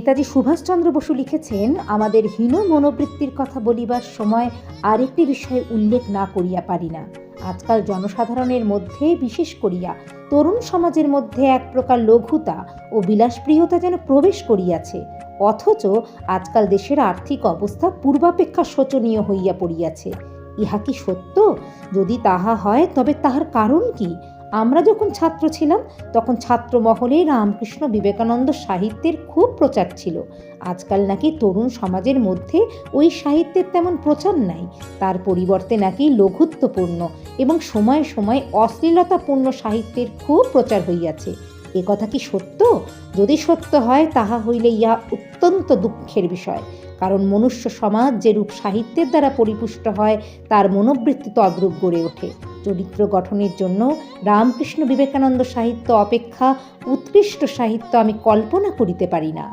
নেতাজি সুভাষচন্দ্র বসু লিখেছেন, আমাদের হীন মনোবৃত্তির কথা বলিবার সময় আরেকটি বিষয় উল্লেখ না করিয়া পারি না। আজকাল জনসাধারণের মধ্যে, বিশেষ করিয়া তরুণ সমাজের মধ্যে এক প্রকার লঘুতা ও বিলাসপ্রিয়তা যেন প্রবেশ করিয়াছে। অথচ আজকাল দেশের আর্থিক অবস্থা পূর্বাপেক্ষা শোচনীয় হইয়া পড়িয়াছে। ইহা কি সত্য? যদি তাহা হয়, তবে তাহার কারণ কি? আমরা যখন ছাত্র ছিলাম, তখন ছাত্র মহলে রামকৃষ্ণ বিবেকানন্দ সাহিত্যের খুব প্রচার ছিল। আজকাল নাকি তরুণ সমাজের মধ্যে ওই সাহিত্যের তেমন প্রচার নাই। তার পরিবর্তে নাকি লঘুত্বপূর্ণ এবং সময়ে সময়ে অশ্লীলতাপূর্ণ সাহিত্যের খুব প্রচার হইয়াছে। এ কথা কি সত্য? যদি সত্য হয়, তাহা হইলে ইহা অত্যন্ত দুঃখের বিষয়। কারণ মনুষ্য সমাজ যেরূপ সাহিত্যের দ্বারা পরিপুষ্ট হয়, তার মনোবৃত্তি তদ্রূপ গড়ে ওঠে। চরিত্র গঠনের জন্য রামকৃষ্ণ বিবেকানন্দ সাহিত্য অপেক্ষা উৎকৃষ্ট সাহিত্য আমি কল্পনা করিতে পারি না।